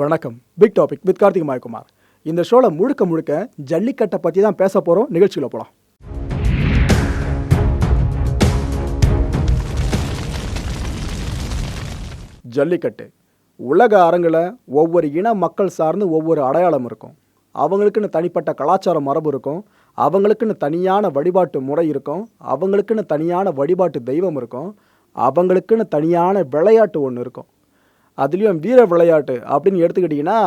வணக்கம். Big topic with Karthik Mayakumar. இந்த ஷோவில் முழுக்க முழுக்க ஜல்லிக்கட்டை பற்றி தான் பேச போகிறோம் நிகழ்ச்சியில் போகலாம் ஜல்லிக்கட்டு. உலக அரங்கில் ஒவ்வொரு இன மக்கள் சார்ந்து ஒவ்வொரு அடையாளம் இருக்கும். அவங்களுக்குன்னு தனிப்பட்ட கலாச்சார மரபு இருக்கும். அவங்களுக்குன்னு தனியான வழிபாட்டு முறை இருக்கும். அவங்களுக்குன்னு தனியான வழிபாட்டு தெய்வம் இருக்கும். அவங்களுக்குன்னு தனியான விளையாட்டு ஒன்று இருக்கும். அதுலேயும் வீர விளையாட்டு அப்படின்னு எடுத்துக்கிட்டிங்கன்னா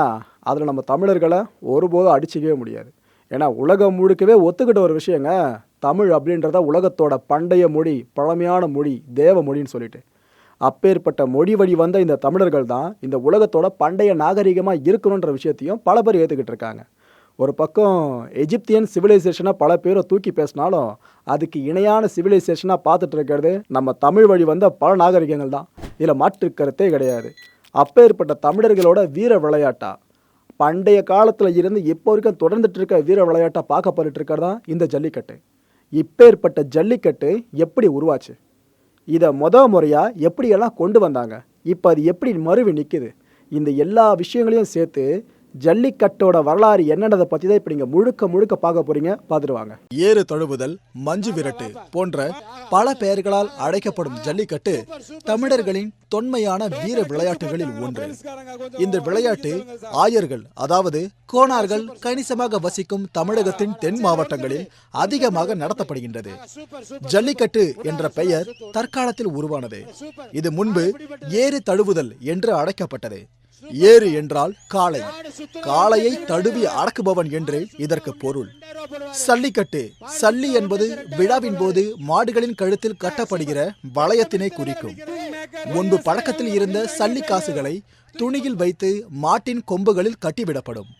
அதில் நம்ம தமிழர்களை ஒருபோதும் அடிச்சிக்கவே முடியாது. ஏன்னா உலகம் முழுக்கவே ஒத்துக்கிட்ட ஒரு விஷயங்க தமிழ் அப்படின்றத உலகத்தோட பண்டைய மொழி பழமையான மொழி தேவ மொழின்னு சொல்லிட்டு. அப்பேற்பட்ட மொழி வழி வந்த இந்த தமிழர்கள் தான் இந்த உலகத்தோட பண்டைய நாகரிகமாக இருக்கணுன்ற விஷயத்தையும் பல பேர் ஏற்றுக்கிட்டு இருக்காங்க. ஒரு பக்கம் எஜிப்தியன் சிவிலைசேஷனாக பல பேரை தூக்கி பேசினாலும் அதுக்கு இணையான சிவிலைசேஷனாக பார்த்துட்டு இருக்கிறது நம்ம தமிழ் வழி வந்த பல நாகரிகங்கள் தான். இதில் மாற்று கருத்தே கிடையாது. அப்பேற்பட்ட தமிழர்களோட வீர விளையாட்டா? பண்டைய காலத்தில் இருந்து இப்போ வரைக்கும் தொடர்ந்துட்டு இருக்க வீர விளையாட்டாக பார்க்கப்பட்டு தான் இந்த ஜல்லிக்கட்டு. இப்பேற்பட்ட ஜல்லிக்கட்டு எப்படி உருவாச்சு? இதை முத முறையாக எப்படியெல்லாம் கொண்டு வந்தாங்க? இப்போ அது எப்படி மறுவி நிற்குது இந்த எல்லா விஷயங்களையும் சேர்த்து ஜல்லிக்கட்டோட வரலாறு என்னன்றதை பற்றி தான் இப்போ நீங்கள் முழுக்க முழுக்க பார்க்க போகிறீங்க பார்த்துருவாங்க ஏறு தழுவுதல் மஞ்சு விரட்டு போன்ற பல பெயர்களால் அழைக்கப்படும் ஜல்லிக்கட்டு தமிழர்களின் தொன்மையான வீர விளையாட்டுகளில் ஒன்று. இந்த விளையாட்டு ஆயர்கள் அதாவது கோணார்கள் கணிசமாக வசிக்கும் தமிழகத்தின் தென் மாவட்டங்களில் அதிகமாக நடத்தப்படுகின்றது. ஜல்லிக்கட்டு என்ற பெயர் தற்காலத்தில் உருவானது. இது முன்பு ஏறு தழுவுதல் என்று அழைக்கப்பட்டது. ஏறு என்றால் காளை. காளையை தடுவி அடக்குபவன் என்று இதற்கு பொருள். சல்லிக்கட்டு. சல்லி என்பது விழாவின் போது மாடுகளின் கழுத்தில் கட்டப்படுகிற வளையத்தினை குறிக்கும். முன்பு பழக்கத்தில் இருந்த சல்லி காசுகளை துணியில் வைத்து மாட்டின் கொம்புகளில் கட்டிவிடப்படும்.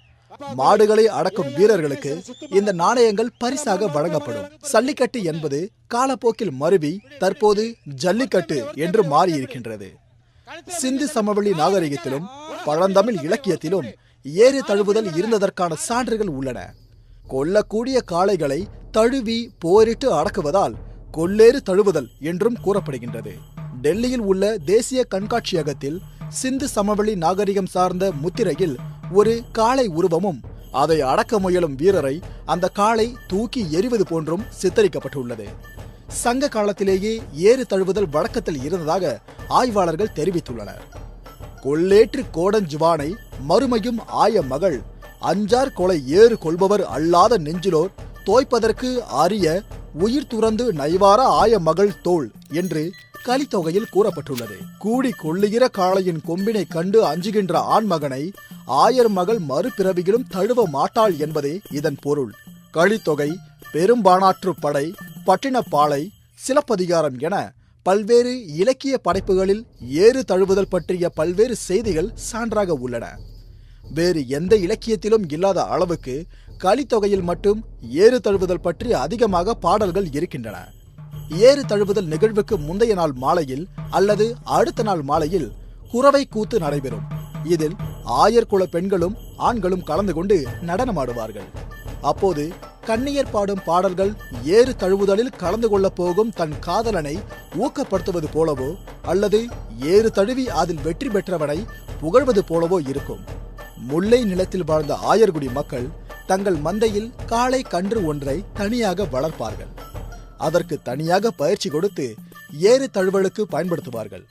மாடுகளை அடக்கும் வீரர்களுக்கு இந்த நாணயங்கள் பரிசாக வழங்கப்படும். சல்லிக்கட்டு என்பது காலப்போக்கில் மருவி தற்போது ஜல்லிக்கட்டு என்று மாறியிருக்கின்றது. சிந்து சமவெளி நாகரிகத்திலும் பழந்தமிழ் இலக்கியத்திலும் ஏறு தழுவுதல் இருந்ததற்கான சான்றுகள் உள்ளன. கொல்லக்கூடிய காளைகளை தழுவி போரிட்டு அடக்குவதால் கொல்லேறு தழுவுதல் என்றும் கூறப்படுகின்றது. டெல்லியில் உள்ள தேசிய கண்காட்சியகத்தில் சிந்து சமவெளி நாகரிகம் சார்ந்த முத்திரையில் ஒரு காளை உருவமும் அதை அடக்க முயலும் வீரரை அந்த காளை தூக்கி எறிவது போன்றும் சித்தரிக்கப்பட்டுள்ளது. சங்க காலத்திலேயே ஏறு தழுவுதல் வழக்கத்தில் இருந்ததாக ஆய்வாளர்கள் தெரிவித்துள்ளனர். கொள்ளேற்று கோடஞ்சுவானை மறுமையும் ஆய மகள் அஞ்சார் கொலை ஏறு கொள்பவர் அல்லாத நெஞ்சிலோர் தோய்ப்பதற்கு அரிய உயிர் துறந்து நைவார ஆய மகள் தோல் என்று கலித்தொகையில் கூறப்பட்டுள்ளது. கூடி கொள்ளுகிற காளையின் கொம்பினை கண்டு அஞ்சுகின்ற ஆண்மகனை ஆயர் மகள் மறுபிறவியிலும் தழுவ மாட்டாள் என்பதே இதன் பொருள். கலித்தொகை பெரும்பாணாற்று படை பட்டினப்பாலை சிலப்பதிகாரம் என பல்வேறு இலக்கிய படைப்புகளில் ஏறு தழுவுதல் பற்றிய பல்வேறு செய்திகள் சான்றாக உள்ளன. வேறு எந்த இலக்கியத்திலும் இல்லாத அளவுக்கு கலித்தொகையில் மட்டும் ஏறு தழுவுதல் பற்றி அதிகமாக பாடல்கள் இருக்கின்றன. ஏறு தழுவுதல் நிகழ்வுக்கு முந்தைய நாள் மாலையில் அல்லது அடுத்த நாள் மாலையில் குறவை கூத்து நடைபெறும். இதில் ஆயர்குல பெண்களும் ஆண்களும் கலந்து கொண்டு நடனமாடுவார்கள். அப்போது கண்ணியர் பாடும் பாடல்கள் ஏறு தழுவுதலில் கலந்து கொள்ளப் போகும் தன் காதலனை ஊக்கப்படுத்துவது போலவோ அல்லது ஏறு தழுவி அதில் வெற்றி பெற்றவனை புகழ்வது போலவோ இருக்கும். முல்லை நிலத்தில் வாழ்ந்த ஆயர்குடி மக்கள் தங்கள் மந்தையில் காளை கன்று ஒன்றை தனியாக வளர்ப்பார்கள். அதற்கு தனியாக பயிற்சி கொடுத்து ஏறு தழுவலுக்கு பயன்படுத்துவார்கள்.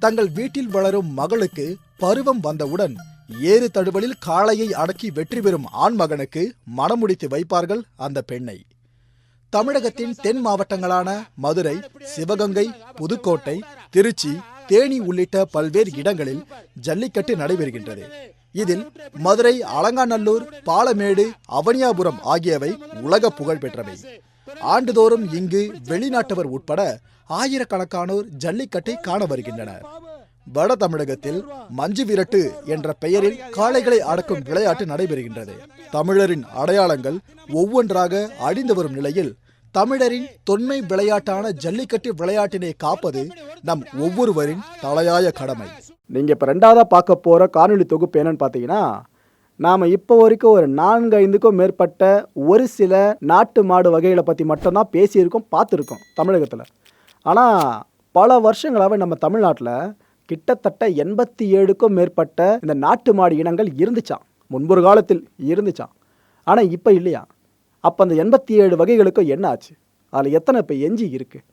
தங்கள் வீட்டில் வளரும் மகளுக்கு பருவம் வந்தவுடன் ஏறு தழுவலில் காளையை அடக்கி வெற்றி பெறும் ஆண்மகனுக்கு மணமுடித்து வைப்பார்கள் அந்த பெண்ணை. தமிழகத்தின் தென் மாவட்டங்களான மதுரை சிவகங்கை புதுக்கோட்டை திருச்சி தேனி உள்ளிட்ட பல்வேறு இடங்களில் ஜல்லிக்கட்டு நடைபெறுகின்றது. இதில் மதுரை அலங்காநல்லூர் பாலமேடு அவனியாபுரம் ஆகியவை உலக புகழ் பெற்றவை. ஆண்டுதோறும் இங்கு வெளிநாட்டவர் உட்பட ஆயிரக்கணக்கானோர் ஜல்லிக்கட்டை காண வருகின்றனர். வட தமிழகத்தில் மஞ்சு விரட்டு என்ற பெயரில் காளைகளை அடக்கும் விளையாட்டு நடைபெறுகின்றது. தமிழரின் அடையாளங்கள் ஒவ்வொன்றாக அழிந்து வரும் நிலையில் தமிழரின் தொன்மை விளையாட்டான ஜல்லிக்கட்டு விளையாட்டினை காப்பது நம் ஒவ்வொருவரின் தலையாய கடமை. நீங்கள் இப்போ ரெண்டாவதாக பார்க்க போகிற காணொலி தொகுப்பு என்னன்னு பார்த்தீங்கன்னா நாம் இப்போ வரைக்கும் ஒரு நான்கு ஐந்துக்கும் மேற்பட்ட ஒரு சில நாட்டு மாடு வகைகளை பற்றி மட்டும்தான் பேசியிருக்கோம் பார்த்துருக்கோம் தமிழகத்தில். ஆனால் பல வருஷங்களாகவே நம்ம தமிழ்நாட்டில் கிட்டத்தட்ட எண்பத்தி ஏழுக்கும் மேற்பட்ட இந்த நாட்டு மாடு இனங்கள் இருந்துச்சான் முன்பொரு காலத்தில் இருந்துச்சான் ஆனால் இப்போ இல்லையா? அப்போ அந்த எண்பத்தி ஏழு வகைகளுக்கும் என்ன ஆச்சு? அதில் எத்தனை இப்போ எஞ்சி இருக்குது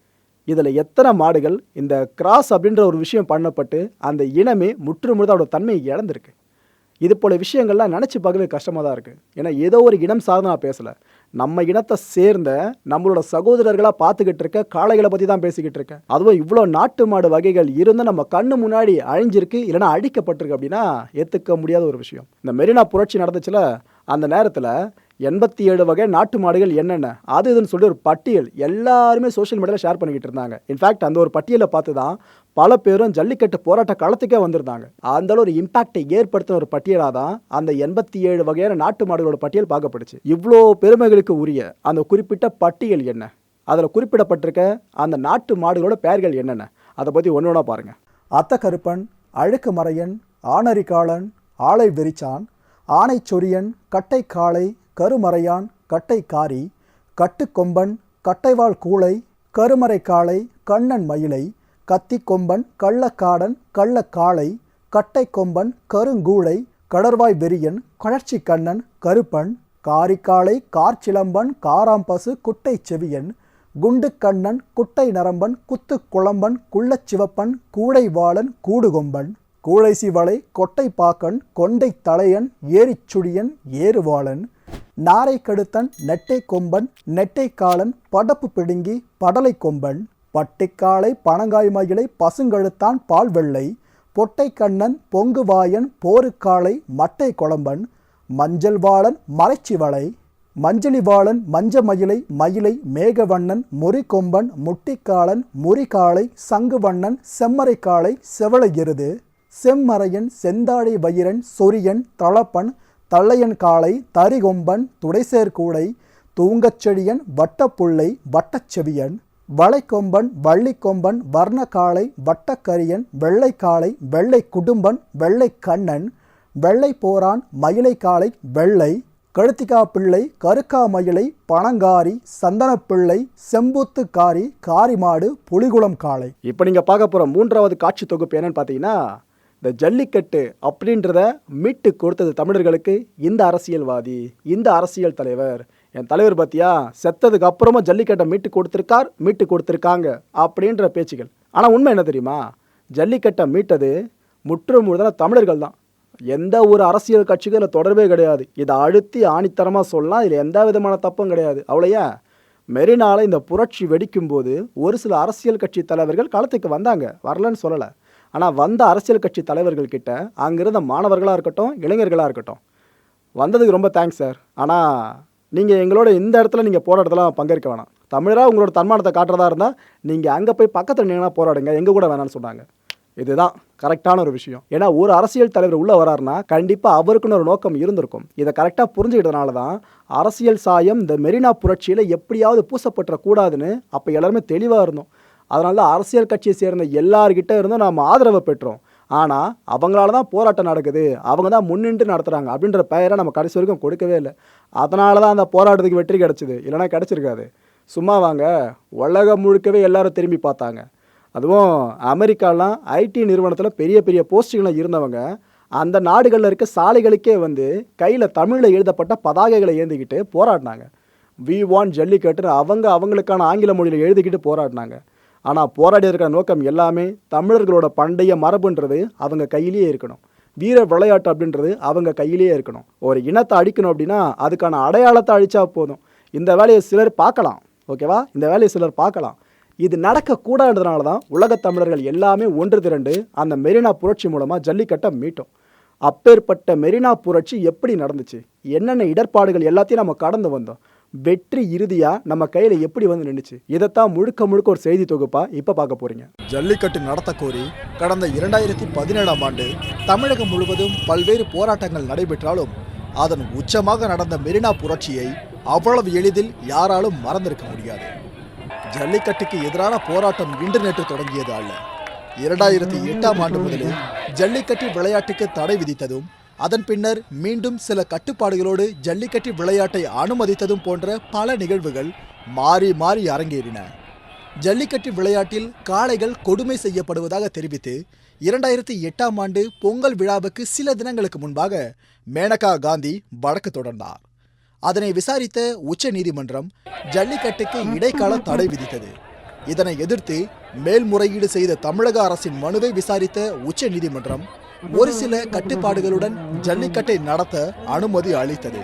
இதில் எத்தனை மாடுகள் இந்த கிராஸ் அப்படின்ற ஒரு விஷயம் பண்ணப்பட்டு அந்த இனமே முற்றுமுழுதாக அதோட தன்மையை இழந்திருக்கு. இது போல விஷயங்கள்லாம் நினச்சி பார்க்கவே கஷ்டமாக தான் இருக்குது ஏன்னா ஏதோ ஒரு இனம் சார்ந்து நான் பேசலை. நம்ம இனத்தை சேர்ந்த நம்மளோட சகோதரர்களாக பார்த்துக்கிட்டு இருக்க காளைகளை பற்றி தான் பேசிக்கிட்டு இருக்கேன் அதுவும் இவ்வளோ நாட்டு மாடு வகைகள் இருந்து நம்ம கண்ணு முன்னாடி அழிஞ்சிருக்கு இல்லைனா அழிக்கப்பட்டிருக்கு அப்படின்னா ஏற்றுக்க முடியாத ஒரு விஷயம். இந்த மெரினா புரட்சி நடந்துச்சுல அந்த நேரத்தில் எண்பத்தி ஏழு வகை நாட்டு மாடுகள் என்னென்ன அது இதுன்னு சொல்லி ஒரு பட்டியல் எல்லாருமே சோஷியல் மீடியாவில் ஷேர் பண்ணிக்கிட்டு இருந்தாங்க. இன்ஃபேக்ட் அந்த ஒரு பட்டியலை பார்த்து தான் பல பேரும் ஜல்லிக்கட்டு போராட்ட காலத்துக்கே வந்திருந்தாங்க. அந்த ஒரு இம்பாக்டை ஏற்படுத்தின ஒரு பட்டியலாக தான் அந்த எண்பத்தி ஏழு வகையான நாட்டு மாடுகளோட பட்டியல் பார்க்கப்படுச்சு இவ்வளோ பெருமைகளுக்கு உரிய அந்த குறிப்பிட்ட பட்டியல் என்ன? அதில் குறிப்பிடப்பட்டிருக்க அந்த நாட்டு மாடுகளோட பெயர்கள் என்னென்ன? அதை பற்றி ஒன்று ஒன்றா பாருங்கள் அத்த கருப்பன் அழுக்கு மறையன் ஆணரிகாளன் ஆளை வெறிச்சான் ஆனைச்சொரியன் கட்டை காளை கருமறையான் கட்டை காரி கட்டுக்கொம்பன் கட்டைவாள் கூளை கருமறை காளை கண்ணன் மயிலை கத்திக்கொம்பன் கள்ளக்காடன் கள்ளக்காளை கட்டை கொம்பன் கருங்கூளை வெறியன் கழற்சி கண்ணன் கருப்பன் காரிக்காளை கார்ச்சிலம்பன் காராம்பசு குட்டை செவியன் குண்டு கண்ணன் குட்டை நரம்பன் குத்து குளம்பன் குள்ளச்சிவப்பன் கூடைவாளன் கூடுகொம்பன் கூழைசிவளை கொட்டை பாக்கன் கொண்டை தலையன் ஏரிச்சுடியன் ஏறுவாளன் நாரை கடுத்தன் நெட்டை கொம்பன் நெட்டை காலன் படப்பு பிடுங்கி படலை கொம்பன். பட்டிக்காளை பனங்காய் மயிலை பசுங்கழுத்தான் பால் வெள்ளை பொங்குவாயன் போருக்காளை மட்டை குழம்பன் மஞ்சள் வாளன் மலைச்சிவளை மஞ்சளிவாளன் மஞ்ச மயிலை மயிலை மேகவண்ணன் முறிகொம்பன் முட்டிக்காளன் முறிகாளை சங்குவண்ணன் செம்மறைக்காளை செவளையிருது செம்மறையன் செந்தாழை வயிரன் சொரியன் தளப்பன் தள்ளையன் காளை தரிகொம்பன் துடைசேர்கூடை தூங்கச்செழியன் தூங்கச்செடியன் வட்டப்புள்ளை வட்டச்செவியன் வளைக்கொம்பன் வள்ளிக்கொம்பன் வர்ணக்காளை வட்டக்கரியன் வெள்ளைக்காளை வெள்ளை குடும்பன் வெள்ளை கண்ணன் வெள்ளை போரான் மயிலை காளை வெள்ளை கழுத்திகா பிள்ளை கருக்கா மயிலை பனங்காரி சந்தனப்பிள்ளை செம்புத்துக்காரி காரிமாடு புலிகுளம் காளை இப்போ நீங்கள் பார்க்க போகிற மூன்றாவது காட்சி தொகுப்பு என்னன்னு பார்த்தீங்கன்னா இந்த ஜல்லிக்கட்டு அப்படின்றத மீட்டு கொடுத்தது தமிழர்களுக்கு இந்த அரசியல்வாதி இந்த அரசியல் தலைவர். என் தலைவர் பார்த்தியா செத்ததுக்கு அப்புறமா ஜல்லிக்கட்டை மீட்டு கொடுத்துருக்கார் மீட்டு கொடுத்துருக்காங்க அப்படின்ற பேச்சுகள். ஆனால் உண்மை என்ன தெரியுமா? ஜல்லிக்கட்டை மீட்டது முற்று முழுதான தமிழர்கள் தான். எந்த ஒரு அரசியல் கட்சிக்கும் இதில் தொடர்பே கிடையாது. இதை அழுத்தி ஆணித்தரமாக சொல்லலாம் இதில் எந்த விதமான தப்பும் கிடையாது. அவ்வளையா மெரினால இந்த புரட்சி வெடிக்கும் போது ஒரு சில அரசியல் கட்சி தலைவர்கள் களத்துக்கு வந்தாங்க. வரலன்னு சொல்லலை. ஆனால் வந்த அரசியல் கட்சி தலைவர்கள் கிட்ட அங்கிருந்த மாணவர்களாக இருக்கட்டும் இளைஞர்களாக இருக்கட்டும் வந்ததுக்கு ரொம்ப தேங்க்ஸ் சார் ஆனால் நீங்கள் எங்களோட இந்த இடத்துல நீங்கள் போராட்டத்தெல்லாம் பங்கேற்க வேணாம். தமிழராக உங்களோட தன்மானத்தை காட்டுறதா இருந்தால் நீங்கள் அங்கே போய் பக்கத்தில் நின்னா போராடுங்க. எங்கள் கூட வேணாம்னு சொன்னாங்க. இதுதான் கரெக்டான ஒரு விஷயம். ஏன்னா ஒரு அரசியல் தலைவர் உள்ளே வராருன்னா கண்டிப்பாக அவருக்குன்னு ஒரு நோக்கம் இருந்திருக்கும். இதை கரெக்டாக புரிஞ்சுக்கிட்டதுனால தான் அரசியல் சாயம் இந்த மெரினா புரட்சியில் எப்படியாவது பூசப்பட்டுறக்கூடாதுன்னு அப்போ எல்லாருமே தெளிவாக இருந்தோம். அதனால தான் அரசியல் கட்சியை சேர்ந்த எல்லார்கிட்ட இருந்தும் நாம் ஆதரவை பெற்றோம். ஆனால் அவங்களால தான் போராட்டம் நடக்குது. அவங்க தான் முன்னின்று நடத்துகிறாங்க அப்படின்ற பெயரை நம்ம கடைசி வரைக்கும் கொடுக்கவே இல்லை. அதனால தான் அந்த போராட்டத்துக்கு வெற்றி கிடச்சிது. இல்லைனா கிடச்சிருக்காது. சும்மா வாங்க. உலகம் முழுக்கவே எல்லாரும் திரும்பி பார்த்தாங்க. அதுவும் அமெரிக்காலாம் ஐடி நிறுவனத்தில் பெரிய பெரிய போஸ்டிங்லாம் இருந்தவங்க அந்த நாடுகளில் இருக்க சாலைகளுக்கே வந்து கையில் தமிழில் எழுதப்பட்ட பதாகைகளை ஏந்திக்கிட்டு போராடினாங்க. வி வான் ஜல்லிக்கட்டுன்னு அவங்க அவங்களுக்கான ஆங்கில மொழியில் எழுதிக்கிட்டு போராடினாங்க. ஆனால் போராடி இருக்கிற நோக்கம் எல்லாமே தமிழர்களோட பண்டைய மரபுன்றது அவங்க கையிலேயே இருக்கணும். வீர விளையாட்டு அப்படின்றது அவங்க கையிலேயே இருக்கணும். ஒரு இனத்தை அழிக்கணும் அப்படின்னா அதுக்கான அடையாளத்தை அழிச்சா போதும். இந்த வேலையை சிலர் பார்க்கலாம். ஓகேவா? இந்த வேலையை சிலர் பார்க்கலாம். இது நடக்கக்கூடாதுனால தான் உலகத் தமிழர்கள் எல்லாமே ஒன்று திரண்டு அந்த மெரினா புரட்சி மூலமாக ஜல்லிக்கட்டை மீட்டோம். அப்பேற்பட்ட மெரினா புரட்சி எப்படி நடந்துச்சு? என்னென்ன இடர்பாடுகள் எல்லாத்தையும் நம்ம கடந்து வந்தோம். வெற்றி இறுதியாக நம்ம கையில் எப்படி வந்து நின்றுச்சு இதைத்தான் முழுக்க முழுக்க ஒரு செய்தி தொகுப்பா இப்போ பார்க்க போறீங்க. ஜல்லிக்கட்டு நடத்த கோரி கடந்த இரண்டாயிரத்தி பதினேழாம் ஆண்டு தமிழகம் முழுவதும் பல்வேறு போராட்டங்கள் நடைபெற்றாலும் அதன் உச்சமாக நடந்த மெரினா புரட்சியை அவ்வளவு எளிதில் யாராலும் மறந்திருக்க முடியாது. ஜல்லிக்கட்டுக்கு எதிரான போராட்டம் இன்று நேற்று தொடங்கியது அல்ல. இரண்டாயிரத்தி எட்டாம் ஆண்டு முதலில் ஜல்லிக்கட்டு விளையாட்டுக்கு தடை விதித்ததும் அதன் பின்னர் மீண்டும் சில கட்டுப்பாடுகளோடு ஜல்லிக்கட்டு விளையாட்டை அனுமதித்ததும் போன்ற பல நிகழ்வுகள் மாறி மாறி அரங்கேறின. ஜல்லிக்கட்டு விளையாட்டில் காளைகள் கொடுமை செய்யப்படுவதாக தெரிவித்து இரண்டாயிரத்தி எட்டாம் ஆண்டு பொங்கல் விழாவுக்கு சில தினங்களுக்கு முன்பாக மேனகா காந்தி வழக்கு தொடர்ந்தார். அதனை விசாரித்த உச்ச நீதிமன்றம் ஜல்லிக்கட்டுக்கு இடைக்கால தடை விதித்தது. இதனை எதிர்த்து மேல்முறையீடு செய்த தமிழக அரசின் மனுவை விசாரித்த உச்ச நீதிமன்றம் ஒரு சில கட்டுப்பாடுகளுடன் ஜல்லிக்கட்டை நடத்த அனுமதி அளித்தது.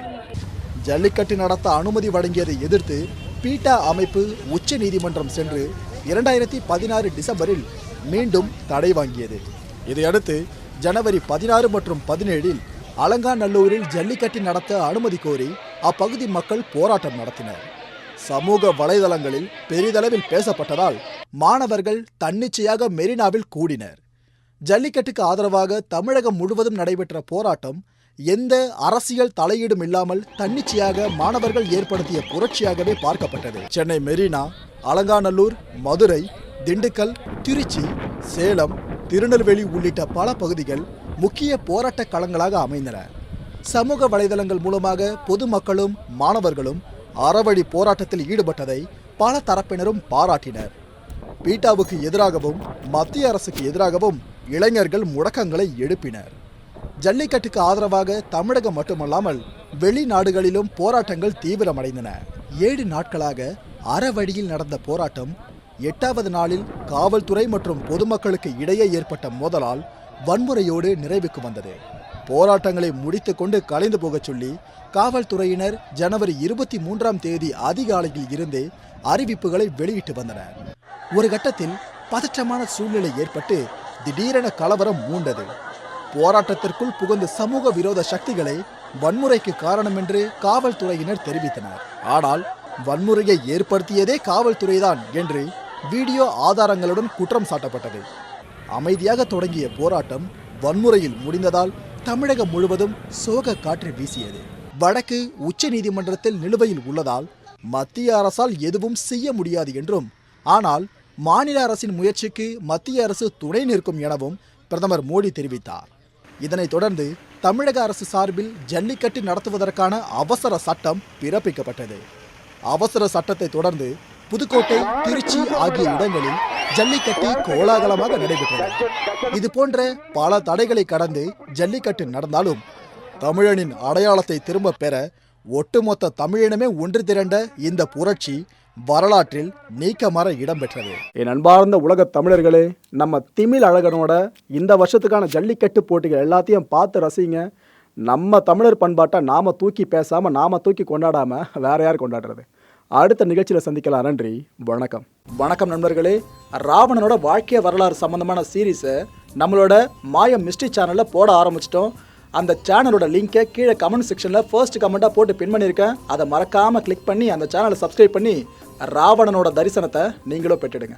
ஜல்லிக்கட்டு நடத்த அனுமதி வழங்கியதை எதிர்த்து பீட்டா அமைப்பு உச்ச நீதிமன்றம் சென்று இரண்டாயிரத்தி பதினாறு டிசம்பரில் மீண்டும் தடை வாங்கியது. இதையடுத்து ஜனவரி பதினாறு மற்றும் பதினேழில் அலங்காநல்லூரில் ஜல்லிக்கட்டு நடத்த அனுமதி கோரி அப்பகுதி மக்கள் போராட்டம் நடத்தினர். சமூக வலைதளங்களில் பெரிதளவில் பேசப்பட்டதால் மாணவர்கள் தன்னிச்சையாக மெரினாவில் கூடினர். ஜல்லிக்கட்டுக்கு ஆதரவாக தமிழகம் முழுவதும் நடைபெற்ற போராட்டம் எந்த அரசியல் தலையீடும் இல்லாமல் தன்னிச்சையாக மாணவர்கள் ஏற்படுத்திய புரட்சியாகவே பார்க்கப்பட்டது. சென்னை மெரினா அலங்காநல்லூர் மதுரை திண்டுக்கல் திருச்சி சேலம் திருநெல்வேலி உள்ளிட்ட பல பகுதிகள் முக்கிய போராட்ட களங்களாக அமைந்தன. சமூக வலைதளங்கள் மூலமாக பொதுமக்களும் மாணவர்களும் அறவழி போராட்டத்தில் ஈடுபட்டதை பல தரப்பினரும் பாராட்டினர். பீட்டாவுக்கு எதிராகவும் மத்திய அரசுக்கு எதிராகவும் இளைஞர்கள் முழக்கங்களை எழுப்பினர். ஜல்லிக்கட்டுக்கு ஆதரவாக தமிழகம் மட்டுமல்லாமல் வெளிநாடுகளிலும் போராட்டங்கள் தீவிரமடைந்தன. ஏழு நாட்களாக அறவழியில் நடந்த போராட்டம் எட்டாவது நாளில் காவல்துறை மற்றும் பொதுமக்களுக்கு இடையே ஏற்பட்ட மோதலால் வன்முறையோடு நிறைவுக்கு வந்தது. போராட்டங்களை முடித்துக்கொண்டு கலைந்து போகச் சொல்லி காவல்துறையினர் ஜனவரி இருபத்தி மூன்றாம் தேதி அதிகாலையில் இருந்தே அறிவிப்புகளை வெளியிட்டு வந்தனர். ஒரு கட்டத்தில் பதற்றமான சூழ்நிலை ஏற்பட்டு திடீரென கலவரம் மூண்டது. போராட்டத்திற்குள் புகுந்த சமூக விரோத சக்திகளை வன்முறைக்கு காரணம் என்று காவல்துறையினர் தெரிவித்தனர். ஆனால் வன்முறையை ஏற்படுத்தியதே காவல்துறைதான் என்று வீடியோ ஆதாரங்களுடன் குற்றம் சாட்டப்பட்டது. அமைதியாக தொடங்கிய போராட்டம் வன்முறையில் முடிந்ததால் தமிழகம் முழுவதும் சோக காற்று வீசியது. வழக்கு உச்ச நீதிமன்றத்தில் நிலுவையில் உள்ளதால் மத்திய அரசால் எதுவும் செய்ய முடியாது என்றும் ஆனால் மாநில அரசின் முயற்சிக்கு மத்திய அரசு துணை நிற்கும் எனவும் பிரதமர் மோடி தெரிவித்தார். இதனைத் தொடர்ந்து தமிழக அரசு சார்பில் ஜல்லிக்கட்டு நடத்துவதற்கான அவசர சட்டம் பிறப்பிக்கப்பட்டது. அவசர சட்டத்தை தொடர்ந்து புதுக்கோட்டை திருச்சி ஆகிய இடங்களில் ஜல்லிக்கட்டு கோலாகலமாக நடைபெற்றது. இது போன்ற பல தடைகளை கடந்து ஜல்லிக்கட்டு நடந்தாலும் தமிழனின் அடையாளத்தை திரும்பப் பெற ஒட்டுமொத்த தமிழினமே ஒன்று திரண்ட இந்த புரட்சி வரலாற்றில் நீக்கமற இடம்பெற்றது. என் அன்பார்ந்த உலகத் தமிழர்களே நம்ம திமிழ் அழகனோட இந்த வருஷத்துக்கான ஜல்லிக்கட்டு போட்டிகள் எல்லாத்தையும் பார்த்து ரசிங்க. நம்ம தமிழர் பண்பாட்டை நாம தூக்கி பேசாம நாம தூக்கி கொண்டாடாம வேற யார் கொண்டாடுறது? அடுத்த நிகழ்ச்சியில் சந்திக்கலாம். நன்றி வணக்கம். வணக்கம் நண்பர்களே. ராவணனோட வாழ்க்கை வரலாறு சம்பந்தமான சீரீஸை நம்மளோட மாயம் மிஸ்ட்ரி சேனலில் போட ஆரம்பிச்சிட்டோம். அந்த சேனலோட லிங்கை கீழே கமெண்ட் செக்ஷனில் ஃபர்ஸ்ட் கமெண்ட்டாக போட்டு பின் பண்ணியிருக்கேன் அதை மறக்காமல் கிளிக் பண்ணி அந்த சேனலை சப்ஸ்கிரைப் பண்ணி ராவணனோட தரிசனத்தை நீங்களும் பெற்றுடுங்க.